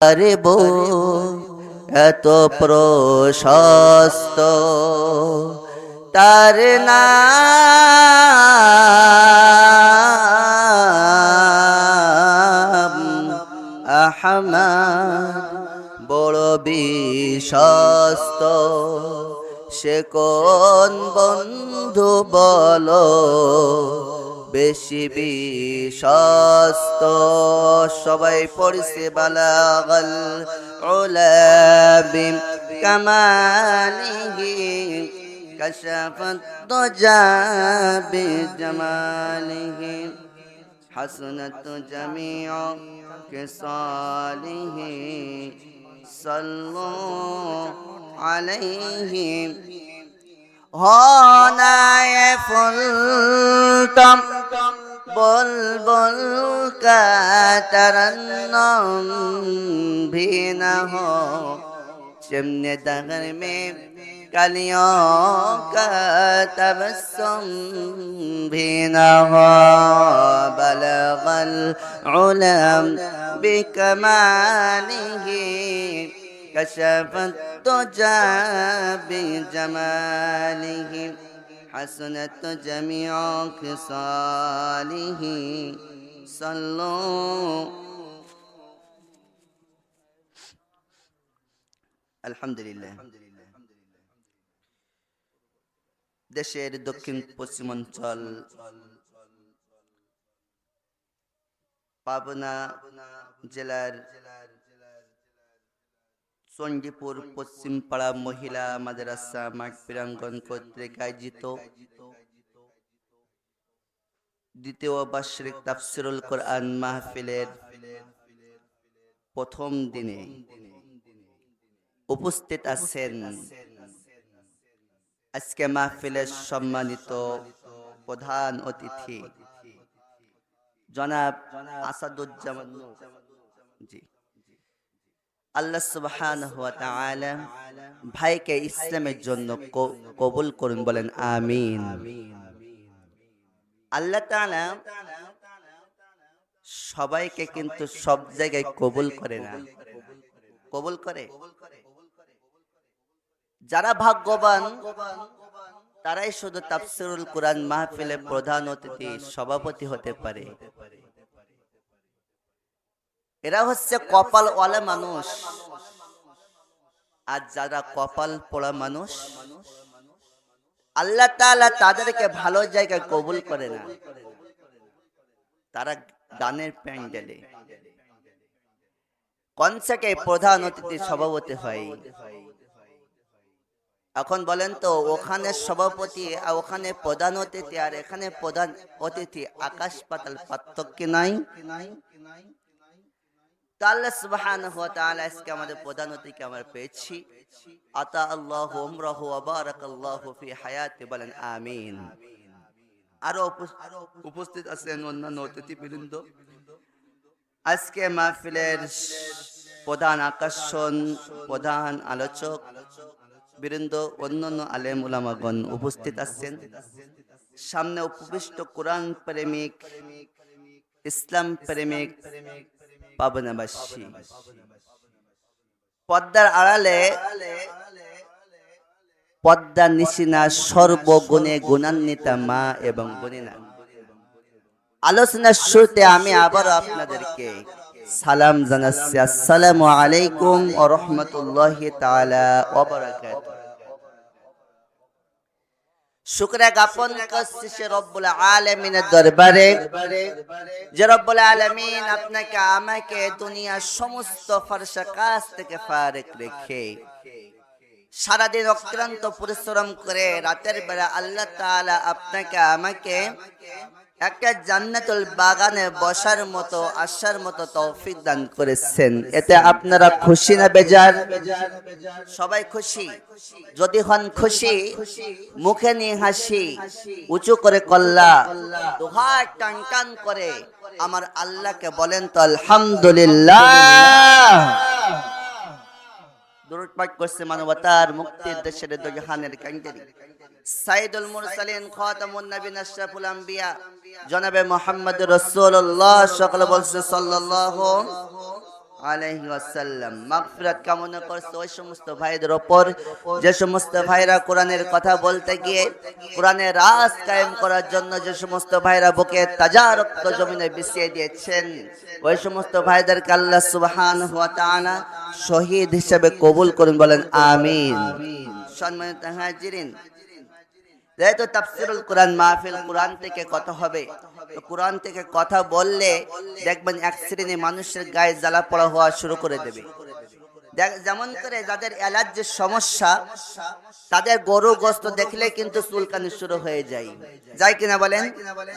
পারব এত প্রশস্ত। তার আহমদ বড় বিশ্বস্ত। সে কোন বন্ধু বলো? বেশি বিশ্বস্ত সবাই পড়ছে বালাগল উলাবি কামালিহি كشفت ضجا بجماله حسنت جميع خصاله صلوا عليه হনায় ফুলতম বুলবুল কাতরন্নম ভিনা হো। চমনে দগর মে কলিও কা তবসম ভিনা হো। বলগল উলম বিকমানিহি। كشف الدجى بجماله حسنت جميع خصاله صلوا الحمد لله দেশের দক্ষিণ পশ্চিমাঞ্চল পাবনা জেলার চণ্ডীপুর পশ্চিমপাড়া মহিলা মাদ্রাসা মাঠ প্রাঙ্গন কর্তৃক আয়োজিত দ্বিতীয় বার্ষিক তাফসিরুল কোরআন মাহফিলের প্রথম দিনে উপস্থিত আছেন আজকে মাহফিলের সম্মানিত প্রধান অতিথি জনাব আসাদুজ্জামান। জি আল্লাহ তাআলা ভাইকে ইসলামের জন্য কবুল করুন, বলেন আমিন। আল্লাহ তাআলা সবাইকে কিন্তু সব জায়গায় কবুল করে না। কবুল করে? যারা ভাগ্যবান, তারাই শুধু তাফসিরুল কোরআন মাহফিলে প্রধান অতিথি, সভাপতি হতে পারে। এরা হচ্ছে কপাল ওয়ালা মানুষ। আর যারা কপাল পোড়া মানুষ, আল্লাহ তাআলা তাদেরকে ভালো জায়গায় কবুল করে না। তারা গানের প্যান্ডেলে। কনসার্টে প্রধান অতিথি সভাপতি হয়। এখন বলেন তো, ওখানে সভাপতি আর ওখানে প্রধান অতিথি আর এখানে প্রধান অতিথি আকাশ পাতাল পার্থক্য নাই? আজকে আমাদের প্রধান আমরা পেয়েছি। আরও উপস- উপস্থিত আছেন অন্যান্য প্রধান আকর্ষণ, প্রধান আলোচক বৃন্দ, অন্যান্য আলেম উলামাগণ উপস্থিত আছেন। সামনে উপবিষ্ট কোরআন প্রেমিক, ইসলাম প্রেমিক পাবনাবাসী পদ্মার আড়ালে পদ্মা নিশিনা সর্বগুণে গুণান্বিতা মা এবং গুণিনা আলোচনার শুরুতে আমি আবারও আপনাদেরকে সালাম জানাচ্ছি। আসসালামু আলাইকুম ও রহমতুল্লাহ তাআলা শুকরিয়া জ্ঞাপন করছি সে রব্বুল আলমিনের দরবারে। যে রব্বুল আলমিন আপনাকে, আমাকে দুনিয়ার সমস্ত ফরসা কাজ থেকে ফারেক রেখে সারাদিন অক্লান্ত পরিশ্রম করে রাতের বেলা আল্লাহ তাআলা আপনাকে, আমাকে একটা জান্নাতুল বাগানে বসার মতো, আসার মতো তৌফিক দান করেছেন। এতে আপনারা খুশি না বেজার? সবাই খুশি? যদি হন খুশি, মুখে নিয়ে হাসি, উঁচু করে কল্লা দুহার টান টান করে আমার আল্লাহকে বলেন তো, আলহামদুলিল্লাহ। পাঠ করছে মানবতার মুক্তির দেশের দোজাহানের কাঙ্গারি। সাইদুল মুরসালিন খাতামুন নবীন আশরাফুল আম্বিয়া। জনাবে মুহাম্মদ রাসূলুল্লাহ, সকলে বলছে সাল্লাল্লাহু আলাইহি ওয়াসাল্লাম। মাগফিরাত কামনা করছে ওই সমস্ত ভাইদের যে সমস্ত ভাইরা কথা বলতে গিয়ে কায়েম করার জন্য যে সমস্ত ভাইরা বুকে বিছিয়ে দিয়েছেন, ওই সমস্ত তাআলা শহীদ হিসেবে কবুল করুন বলেন, আমিন। সম্মানিত যেহেতু তাফসিরুল কোরআন, মাহফিল কোরআন থেকে কথা হবে, তো কোরআন থেকে কথা বললে দেখবেন এক শ্রেণি মানুষের গায়ে জ্বালা পড়া হওয়া শুরু করে দেবে। যেমন করে যাদের অ্যালার্জির সমস্যা, তাদের গরু গোস্ত দেখলে কিন্তু চুলকানি শুরু হয়ে যায়। যাই কিনা বলেন?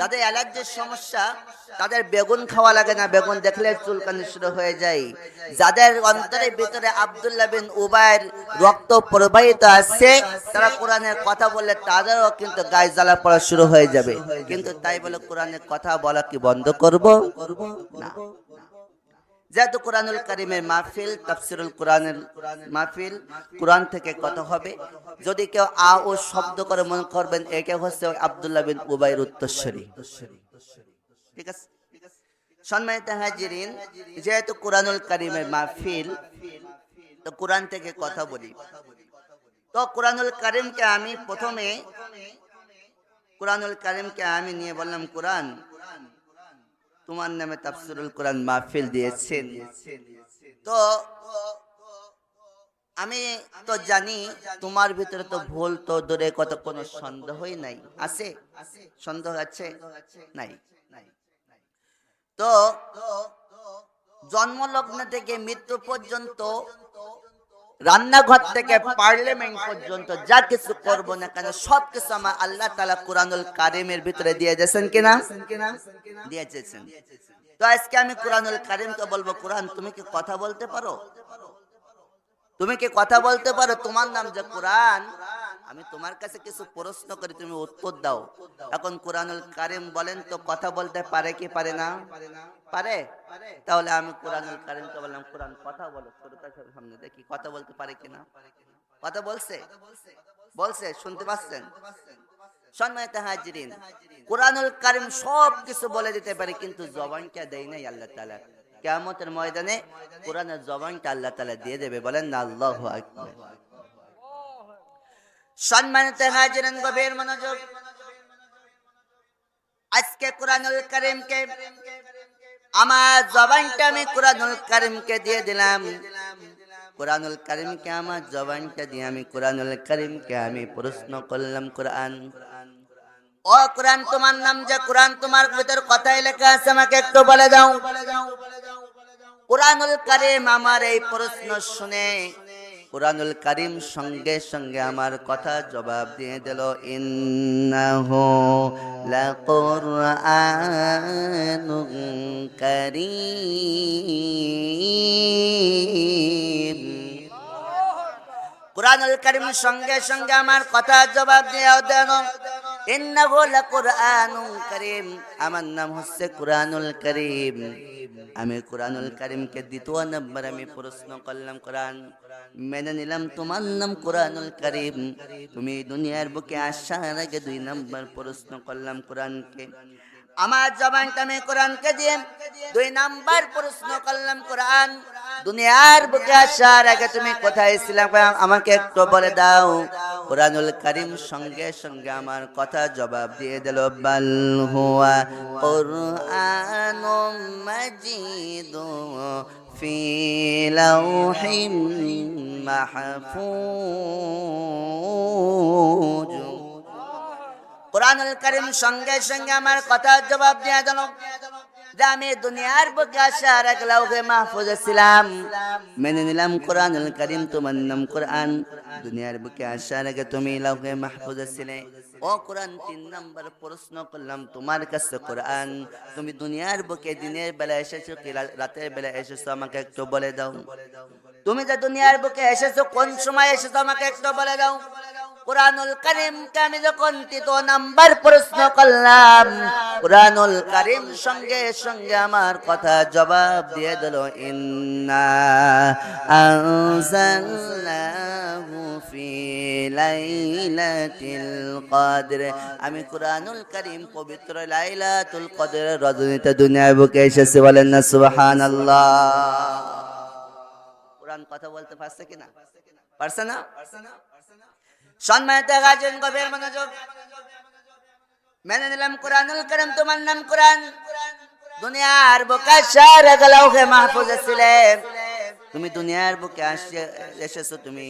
যাদের অ্যালার্জির সমস্যা, তাদের বেগুন খাওয়া লাগে না, বেগুন দেখলে চুলকানি শুরু হয়ে যায়। যাদের অন্তরের ভিতরে আব্দুল্লাহ বিন উবায়ের রক্ত প্রবাহিত আছে, তারা কোরআনের কথা বললে তাদেরও কিন্তু গায়ে জ্বালা পড়া শুরু হয়ে যাবে। কিন্তু তাই বলে কোরআনের কথা বলা কি বন্ধ করব? না। যেহেতু কোরআনুল করিমের মাহফিল, তাফসিরুল কোরআনের মাহফিল, কোরআন থেকে কথা হবে? যদি কেউ আ ও শব্দ করে মনে করবেন এটা হচ্ছে আব্দুল্লাহ বিন উবাইর উত্তরস্বরী ঠিক আছে? সম্মানিত হাজিরিন, যেহেতু কোরআনুল করিমের মাহফিল, তো কোরআন থেকে কথা বলি। তো কোরআনুল করিমকে আমি প্রথমে, কোরআনুল করিমকে আমি নিয়ে বললাম, কোরআন তোমার নামে তাফসিরুল কোরআন মাহফিল দিয়েছেন তো আমি তো জানি তোমার ভিতরে তো ভুল তো দূরে কত কোনো সন্দেহই নাই। আছে? সন্দেহ আছে? নাই। তো জন্মলগ্ন থেকে মৃত্যু পর্যন্ত রান্নাঘর থেকে পার্লামেন্ট পর্যন্ত যা কিছু করব না কেন, সব কিছু আমার আল্লাহ তালা কোরআনুল কারিমের ভিতরে দিয়ে দিয়েছেন কিনা? দিয়ে দিয়েছেন। তো আজকে আমি কোরআনুল কারিমকে বলব, কোরআন তুমি কি কথা বলতে পারো? তুমি কি কথা বলতে পারো? তোমার নাম যে কোরআন আমি তোমার কাছে কিছু প্রশ্ন করি, তুমি উত্তর দাও। এখন কোরআনুল কারিম বলেন তো, কথা বলতে পারে কি পারে না? পারে? তাহলে আমি কোরআনুল কারিমকে বললাম, কোরআন কথা বলো। শ্রোতার সামনে দেখি, কথা বলতে পারে কিনা কথা বলছে? বলছে, শুনতে পাচ্ছেন? সম্মানিত হাজিরিন, কোরআনুল কারিম সব কিছু বলে দিতে পারে, কিন্তু জবানটা দেয় নাই আল্লাহ তাআলা। কিয়ামতের ময়দানে কোরআনের জবানটা আল্লাহ তাআলা দিয়ে দেবে, বলেন না, আল্লাহু আকবার। সম্মানিত হাজিরিন, গভীর মনোযোগ। আজকে কোরআনুল কারিমকে, আমার জবানটা আমি কোরআনুল কারিমকে দিয়ে দিলাম। কোরআনুল কারিমকে, আমার জবানটা দিয়ে আমি কোরআনুল কারিমকে আমি প্রশ্ন করলাম, কোরআন। ও কোরআন, তোমার নাম যে কোরআন, তোমার ভিতর কথাই লেখা আছে, আমাকে একটু বলে দাও। কোরআনুল করিম আমার এই প্রশ্ন শুনে কোরআনুল করিম সঙ্গে সঙ্গে আমার কথা জবাব দিয়ে দিল ইন্নাহু লাকুরআনুন কারীম। কোরআনুল কারিম সঙ্গে সঙ্গে আমার কথা জবাব দিয়ে দেন। ইন্নাহু লাকুরআনুন কারীম। আমার নাম হচ্ছে কোরআনুল করিম। আমি কোরআনুল কারিমকে দ্বিতীয় নম্বর আমি প্রশ্ন করলাম, কোরআন। মেনে নিলাম তোমার নাম কোরআনুল কারিম। তুমি দুনিয়ার বুকে আসার আগে দুই নম্বর প্রশ্ন করলাম কোরআনকে। আমার জবানটা আমি কোরআনকে দিয়ে দুই নাম্বার প্রশ্ন করলাম, কোরআন। দুনিয়ার বুকে আসার আগে তুমি কোথায় ছিলাম? আমাকে একটু বলে দাও। কোরআনুল করিম সঙ্গে সঙ্গে আমার কথা জবাব দিয়ে দিল, বাল হুয়া কোরআনুম মাজিদ ফি লাউহিম মাহফুজ। কোরআনুল করিম সঙ্গে সঙ্গে আমার কথা জবাব দিয়ে দিল যে আমি দুনিয়ার বুকে আসার এক লাউহে মাহফুজে ছিলাম। মেনে নিলাম কোরআনুল করিম তোমার নাম কোরআন। দুনিয়ার বুকে আসার আগে তুমি লাউহে মাহফুজে ছিলে। ও কোরআন তিন নম্বর প্রশ্ন করলাম, তোমার কাছে কোরআন। তুমি দুনিয়ার বুকে দিনের বেলা এসেছ কি রাতের বেলা এসেছ আমাকে একটু বলে দাও। তুমি যে দুনিয়ার বুকে এসেছ, কোন সময় এসেছ আমাকে একটু বলে দাও। কোরআনুল করিমকে আমি যখন তৃতীয় নাম্বার প্রশ্ন করলাম, কোরআনুল করিম সঙ্গে সঙ্গে আমার কথা জবাব দিয়ে দিল, ইন্না আমি কোরআনুল কারীম পবিত্র লাইলাতুল কদর রজনীতে দুনিয়ায় বুকে এসেছি, বলেন না, সুবহানাল্লাহ। কোরআন কথা বলতে পারছে কিনা? পারছে না? সম্মানিত গাজন গভীর মনোযোগ। মেনে নিলাম কোরআনুল কারীম, তোমার নাম কোরআন। দুনিয়ার বুকে সারা গলাউকে মাহফুজ ছিলে তুমি দুনিয়ার বুকে আসছে এসেছ, তুমি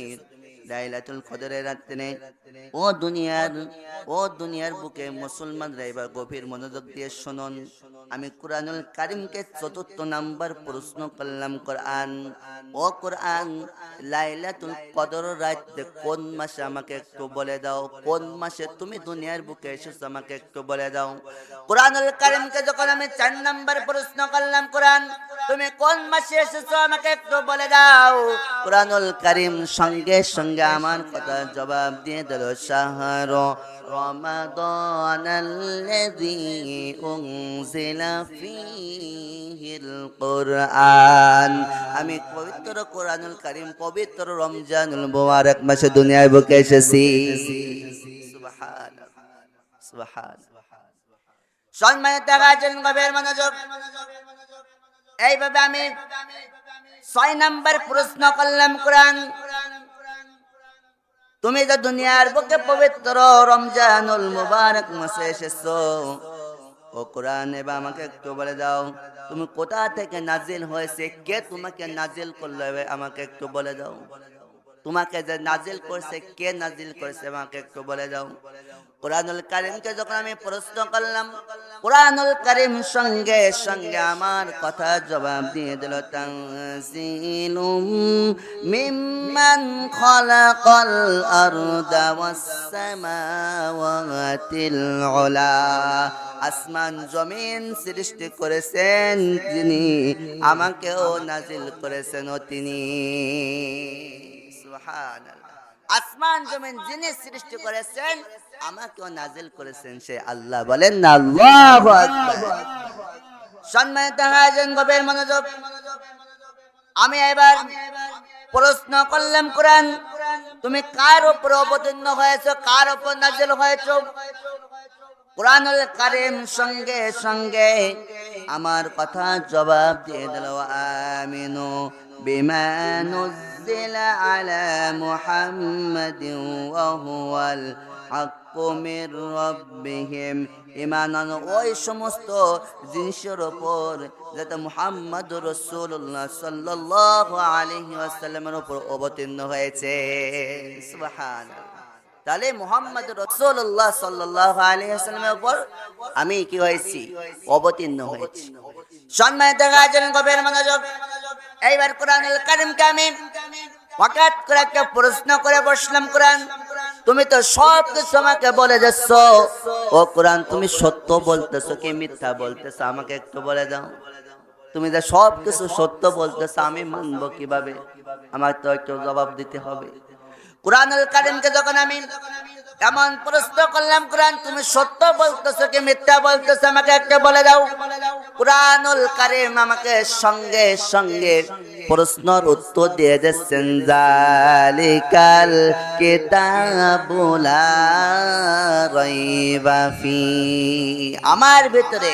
লাইলাতুল কদরের রাতে ও দুনিয়ার ও দুনিয়ার বুকে মুসলমান এবার গভীর মনোযোগ দিয়ে শুনুন। আমি কোরআনুল কারিমকে চতুর্থ নাম্বার প্রশ্ন করলাম কোরআন। ও কোরআন। লাইলাতুল কদর রাতে কোন মাসে আমাকে একটু বলে দাও? কোন মাসে তুমি দুনিয়ার বুকে এসেছ আমাকে একটু বলে দাও। কোরআনুল কারিমকে যখন আমি চার নাম্বার প্রশ্ন করলাম কোরআন তুমি কোন মাসে এসেছো আমাকে একটু বলে দাও কোরআনুল কারিম সঙ্গে সঙ্গে আমার কথা জবাব দিয়ে দিল শাহর رمضان الذي أنزل فيه القرآن আমি পবিত্র কোরআনুল কারিম পবিত্র রমজানুল মুবারক মাসে দুনিয়ায় বুকে এসেছি সুবহান সুবহান সম্মানিত গাজন গভীর মনোযোগ এইভাবে আমি ছয় নাম্বার প্রশ্ন করলাম কোরআন। তুমি যে দুনিয়ার বুকে পবিত্র রমজানুল মুবারক মাসে এসেছ, ও কোরআন, এবার আমাকে একটু বলে দাও, তুমি কোথা থেকে নাজিল হয়েছে, কে তোমাকে নাজিল করলে আমাকে একটু বলে দাও। তোমাকে যে নাজিল করছে, কে নাজিল করেছে আমাকে একটু বলে দাও। কোরআনুল কারিমকে যখন আমি প্রশ্ন করলাম, কোরআনুল কারিম সঙ্গে সঙ্গে আমার কথা জবাব দিয়ে দিল মিম্মান খলাকাল আরদা ওয়াস উলা। আসমান জমিন সৃষ্টি করেছেন যিনি আমাকেও নাজিল করেছেন তিনি। আসমান জমিন যিনি সৃষ্টি করেছেন আমাকেও নাজিল করেছেন সে আল্লাহ বলেন না আল্লাহু সম্মানিত হাজন গভীর মনোযোগ। আমি এবার প্রশ্ন করলাম কোরআন তুমি কার উপর অবতীর্ণ হয়েছো কার উপর নাজিল হয়েছো? কোরআনুল কারিম সঙ্গে সঙ্গে আমার কথা জবাব দিয়ে দিল আমিনু মুহাম্মাদিন ওয়া হুয়াল হাক্কু মির রাব্বিহিম ইমান আনো ওই সমস্ত জিনিসের ওপর যাতে মুহাম্মদ রসুল্লাহ সাল্লাল্লাহু আলাইহি ওয়াসাল্লামের উপর অবতীর্ণ হয়েছে। তাহলে মোহাম্মদ রসুল্লাহ সাল্লাহ আলিয়াস্লামের উপর আমি কি হয়েছি? অবতীর্ণ হয়েছি। সম্মানিত গাজন গভীর মনোযোগ এইবার কোরআনুল কারিমকে আমি হঠাৎ করে একটা প্রশ্ন করে বসলাম, কোরআন। তুমি তো সব কিছু আমাকে বলে যাচ্ছ। ও কোরআন, তুমি সত্য বলতেছো কি মিথ্যা বলতেছো? আমাকে একটু বলে দাও। তুমি যে সব কিছু সত্য বলতেছো, আমি মানবো কীভাবে? আমার তো একটু জবাব দিতে হবে। কোরআনুল কারিমকে যখন আমি এমন প্রশ্ন করলাম, কোরআন, তুমি সত্য বলতেছো কি মিথ্যা বলতেছো? আমাকে একটা বলে দাও। কোরআনুল কারিম আমাকে সঙ্গে সঙ্গে প্রশ্নর উত্তর দিয়ে দিচ্ছেন জালিকাল কিতাবুলা রাইবা ফি। আমার ভিতরে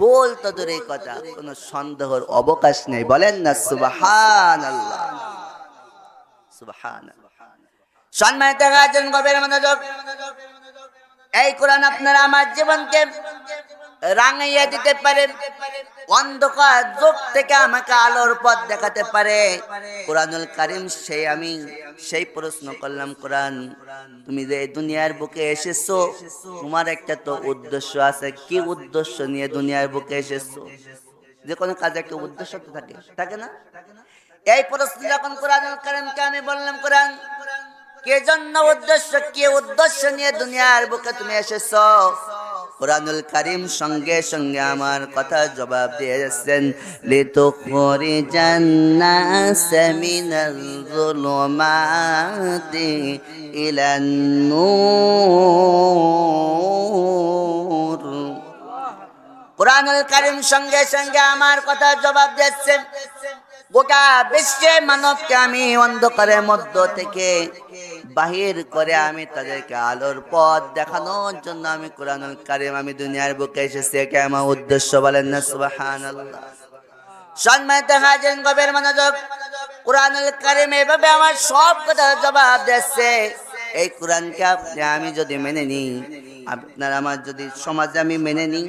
বল তো দূরের কথা কোনো সন্দেহের অবকাশ নেই। বলেন না, সুবহানাল্লাহ। সুবহানাল্লাহ। সম্মানিত গাজন গভীর মনোযোগ। এই কোরআন আপনারা আমার জীবনকে রাঙাইয়া দিতে পারে অন্ধকার যুগ থেকে আমাকে আলোর পথ দেখাতে পারে। কোরআনুল কারিম সেই আমি, সেই প্রশ্ন করলাম, কোরআন, তুমি যে দুনিয়ার বুকে এসেছ, তোমার একটা তো উদ্দেশ্য আছে। কি উদ্দেশ্য নিয়ে দুনিয়ার বুকে এসেছ? যে কোনো কাজে একটা উদ্দেশ্য তো থাকে। থাকে না? এই প্রশ্ন যখন কোরআনুল কারিমকে আমি বললাম, কোরআন, কে জন্য উদ্দেশ্য, কে উদ্দেশ্য নিয়ে দুনিয়ার বুকে তুমি এসেছ? কোরআনুল কারিম সঙ্গে সঙ্গে আমার কথা জবাব দিয়ে লিতু খরি জান্নাস মিনাল যুলুমাতি ইলান নূর। কোরআনুল কারিম সঙ্গে সঙ্গে আমার কথা জবাব দিচ্ছেন গোটা বিশ্বে মানবকে আমি অন্ধকারের মধ্য থেকে বাহির করে আমি তাদেরকে আলোর পথ দেখানোর জন্য আমি কোরআনুল কারিম আমি দুনিয়ার বুকে এসেছি, একে আমার উদ্দেশ্য বলেন না সুবাহান সম্মানিত হাজেন গভীর মনোযোগ, কোরআনুল কারিম এভাবে আমার সব কথা জবাব দিচ্ছে এই কোরআনকে আপনি আমি যদি মেনে নিই, আপনার আমার যদি সমাজে আমি মেনে নিই,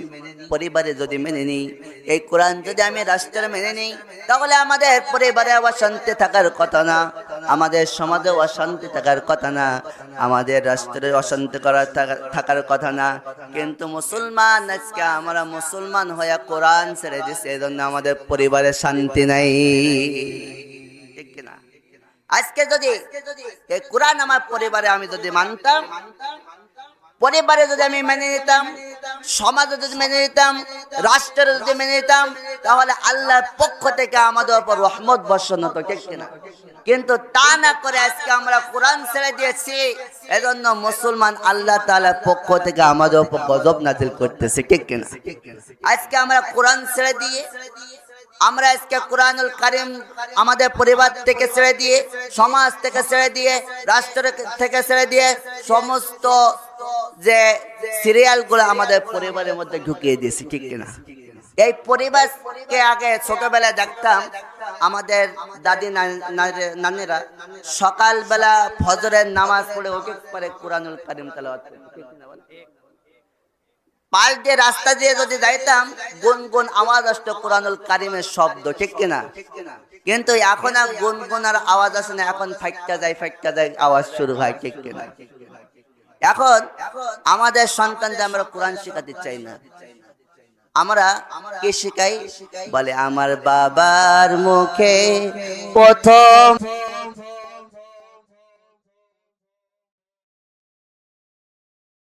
পরিবারে যদি মেনে নিই, এই কোরআন যদি আমি রাষ্ট্রে মেনে নিই, তাহলে আমাদের পরিবারে আবার অশান্তি থাকার কথা না, আমাদের সমাজে অশান্তি থাকার কথা না, আমাদের রাষ্ট্রে অশান্তি করার থাকার কথা না। কিন্তু মুসলমান আজকে আমরা মুসলমান হয়ে কোরআন ছেড়ে দিচ্ছে এই জন্য আমাদের পরিবারে শান্তি নাই। আজকে যদি কোরআন আমার পরিবারে আমি যদি মানতাম, পরিবারে যদি আমি মেনে নিতাম, সমাজে যদি মেনে নিতাম, রাষ্ট্রে যদি মেনে নিতাম, তাহলে আল্লাহর পক্ষ থেকে আমাদের উপর রহমত বর্ষণ হতো, ঠিক কিনা? কিন্তু তা না করে আজকে আমরা কোরআন ছেড়ে দিয়েছি, এজন্য মুসলমান আল্লাহ তাআলার পক্ষ থেকে আমাদের উপর গজব নাজিল করতেছে, ঠিক কিনা? আজকে আমরা কোরআন ছেড়ে দিয়ে আমরা আজকে কোরআনুল কারিম আমাদের পরিবার থেকে ছেড়ে দিয়ে, সমাজ থেকে ছেড়ে দিয়ে, রাষ্ট্র থেকে ছেড়ে দিয়ে সমস্ত যে সিরিয়ালগুলো আমাদের পরিবারের মধ্যে ঢুকিয়ে দিয়েছি, ঠিক কিনা? এই পরিবারকে আগে ছোটবেলায় দেখতাম আমাদের দাদি নানিরা সকালবেলা ফজরের নামাজ পড়ে ওকে পরে কোরআনুল কারিম তেলাওয়াত করতো, ঠিক কিনা বলো? পাশ দিয়ে রাস্তা দিয়ে যদি যাইতাম, গুনগুন আওয়াজ আসতো কোরআনুল কারিমের শব্দ, ঠিক কিনা? কিন্তু এখন আর গুনগুনার আওয়াজ আসে না, এখন ফাইটটা যায় ফাইটটা যায়, আওয়াজ শুরু হয়, ঠিক কিনা? এখন আমাদের সন্তানদের আমরা কোরআন শেখাতে চাই না। আমরা কে শিখাই? বলে, আমার বাবার মুখে প্রথম